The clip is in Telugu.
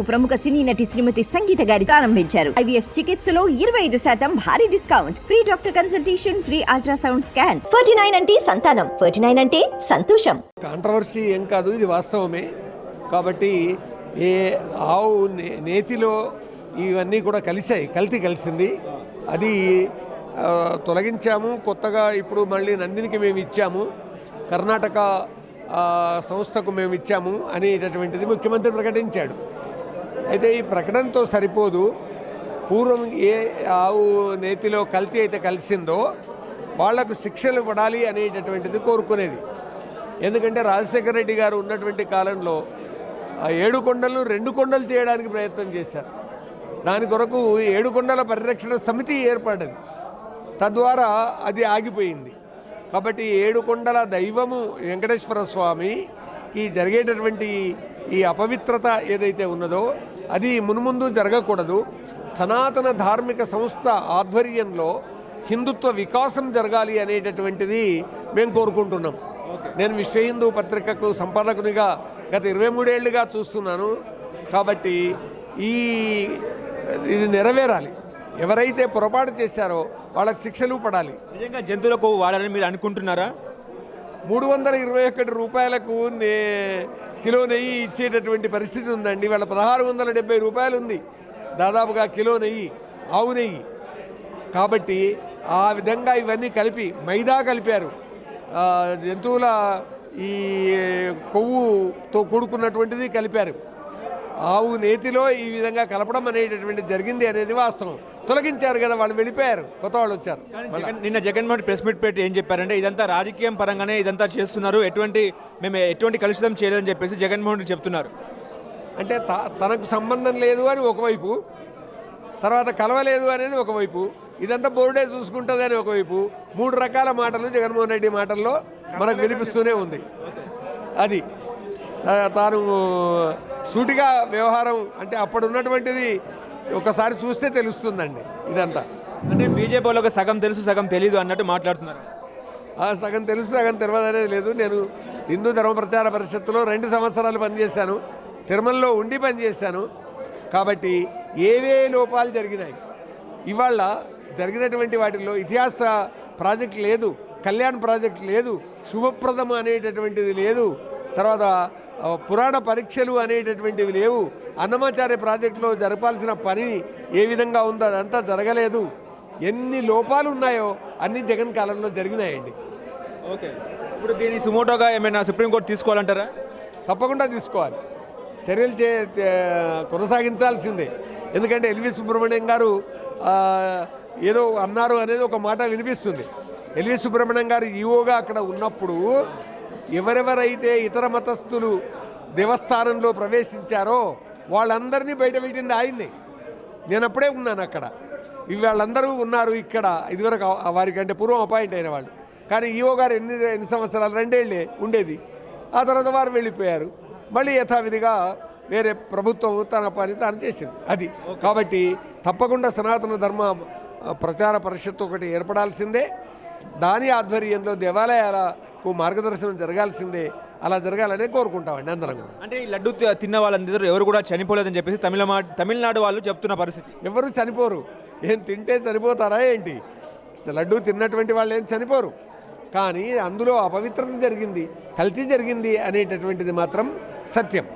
ప్రముఖ సినీ నటి శ్రీమతి సంగీత గారి ప్రారంభించారు. ఐవీఎఫ్ చికిత్సలో ఇరవై ఐదు శాతం భారీ discount. Free doctor consultation free ultrasound scan. Forty nine అంటే సంతానం. ఫోర్టీ నైన్ అంటే సంతోషం. కాంట్రవర్సీ ఏం కాదు ఇది వాస్తవమే. కాబట్టి ఏ ఆవు నే- నేతిలో ఇవన్నీ కూడా కలిశాయి కల్తీ కలిసింది. అది తొలగించాము. కొత్తగా ఇప్పుడు మళ్ళీ నందినికి మేము ఇచ్చాము. కర్ణాటక సంస్థకు మేము ఇచ్చాము అనేటటువంటిది ముఖ్యమంత్రి ప్రకటించాడు. అయితే ఈ ప్రకటనతో సరిపోదు. పూర్వం ఏ ఆవు నేతిలో కల్తీ అయితే కలిసిందో వాళ్ళకు శిక్షలు పడాలి అనేటటువంటిది కోరుకునేది. ఎందుకంటే రాజశేఖర రెడ్డి గారు ఉన్నటువంటి కాలంలో ఏడు కొండలు రెండు కొండలు చేయడానికి ప్రయత్నం చేశారు. దాని కొరకు ఏడు కొండల పరిరక్షణ సమితి ఏర్పడ్డది. తద్వారా అది ఆగిపోయింది. కాబట్టి ఏడు కొండల దైవము వెంకటేశ్వర స్వామికి జరిగేటటువంటి ఈ అపవిత్రత ఏదైతే ఉన్నదో అది మున్ముందు జరగకూడదు. సనాతన ధార్మిక సంస్థ ఆధ్వర్యంలో హిందుత్వ వికాసం జరగాలి అనేటటువంటిది మేము కోరుకుంటున్నాం. నేను విశ్వ హిందూ పత్రికకు సంపాదకునిగా గత ఇరవై మూడేళ్ళుగా చూస్తున్నాను. కాబట్టి ఈ ఇది నెరవేరాలి. ఎవరైతే పొరపాటు చేశారో వాళ్ళకి శిక్షలు పడాలి. నిజంగా జంతువుల కొవ్వు వాడాలని మీరు అనుకుంటున్నారా? మూడు వందల ఇరవై ఒకటి రూపాయలకు నే కిలో నెయ్యి ఇచ్చేటటువంటి పరిస్థితి ఉందండి. వాళ్ళ పదహారు వందల డెబ్బై రూపాయలు ఉంది దాదాపుగా కిలో నెయ్యి ఆవు నెయ్యి. కాబట్టి ఆ విధంగా ఇవన్నీ కలిపి మైదా కలిపారు. జంతువుల ఈ కొవ్వుతో కూడుకున్నటువంటిది కలిపారు. ఆవు నేతిలో ఈ విధంగా కలపడం అనేటటువంటి జరిగింది అనేది వాస్తవం. తొలగించారు కదా వాళ్ళు వెళ్ళిపోయారు. కొత్త వాళ్ళు వచ్చారు. నిన్న జగన్మోహన్ ప్రెస్ మీట్ పెట్టి ఏం చెప్పారంటే ఇదంతా రాజకీయం పరంగానే ఇదంతా చేస్తున్నారు. ఎటువంటి మేము ఎటువంటి కలుషితం చేయలేదని చెప్పేసి జగన్మోహన్ రెడ్డి చెప్తున్నారు. అంటే తనకు సంబంధం లేదు అని ఒకవైపు తర్వాత కలవలేదు అనేది ఒకవైపు ఇదంతా బోర్డే చూసుకుంటుంది అని ఒకవైపు మూడు రకాల మాటలు జగన్మోహన్ రెడ్డి మాటల్లో మనకు వినిపిస్తూనే ఉంది. అది. తాను సూటిగా వ్యవహారం అంటే అప్పుడు ఉన్నటువంటిది ఒకసారి చూస్తే తెలుస్తుందండి ఇదంతా. అంటే బీజేపీ వాళ్ళకి సగం తెలుసు సగం తెలీదు అన్నట్టు మాట్లాడుతున్నారు. ఆ సగం తెలుసు సగం తెలియదు అనేది లేదు. నేను హిందూ ధర్మ ప్రచార పరిషత్తులో రెండు సంవత్సరాలు పనిచేశాను. తిరుమలలో ఉండి పనిచేశాను. కాబట్టి ఏవే లోపాలు జరిగినాయి. ఇవాళ జరిగినటువంటి వాటిల్లో ఇతిహాస ప్రాజెక్ట్ లేదు కళ్యాణ్ ప్రాజెక్ట్ లేదు శుభప్రదం అనేటటువంటిది లేదు. తర్వాత పురాణ పరీక్షలు అనేటటువంటివి లేవు. అన్నమాచార్య ప్రాజెక్టులో జరపాల్సిన పని ఏ విధంగా ఉందో అదంతా జరగలేదు. ఎన్ని లోపాలు ఉన్నాయో అన్ని జగన్ కాలంలో జరిగినాయండి. ఓకే. ఇప్పుడు దీన్ని సుమోటోగా ఏమైనా సుప్రీంకోర్టు తీసుకోవాలంటారా? తప్పకుండా తీసుకోవాలి. చర్యలు చే కొనసాగించాల్సిందే. ఎందుకంటే ఎల్వి సుబ్రహ్మణ్యం గారు ఏదో అన్నారు అనేది ఒక మాట వినిపిస్తుంది. ఎల్వి సుబ్రహ్మణ్యం గారు ఈవోగా అక్కడ ఉన్నప్పుడు ఎవరెవరైతే ఇతర మతస్థులు దేవస్థానంలో ప్రవేశించారో వాళ్ళందరినీ బయట పెట్టింది ఆయన్ని. నేను అప్పుడే ఉన్నాను అక్కడ. వీళ్ళందరూ ఉన్నారు ఇక్కడ. ఇదివరకు వారికంటే పూర్వం అపాయింట్ అయిన వాళ్ళు. కానీ ఈఓ గారు ఎన్ని ఎన్ని సంవత్సరాలు? రెండేళ్ళే ఉండేది. ఆ తర్వాత వారు వెళ్ళిపోయారు. మళ్ళీ యథావిధిగా వేరే ప్రభుత్వం తన పని తాను చేసింది. అది. కాబట్టి తప్పకుండా సనాతన ధర్మ ప్రచార పరిషత్తు ఒకటి ఏర్పడాల్సిందే. దాని ఆధ్వర్యంలో దేవాలయాలకు మార్గదర్శనం జరగాల్సిందే అలా జరగాలనే కోరుకుంటామండి అందరం కూడా. అంటే ఈ లడ్డు తిన్న వాళ్ళందరూ ఎవరు కూడా చనిపోలేదని చెప్పేసి తమిళ తమిళనాడు వాళ్ళు చెప్తున్న పరిస్థితి. ఎవరు చనిపోరు? ఏం తింటే చనిపోతారా ఏంటి? లడ్డు తిన్నటువంటి వాళ్ళు ఏం చనిపోరు? కానీ అందులో అపవిత్రత జరిగింది కల్తీ జరిగింది అనేటటువంటిది మాత్రం సత్యం.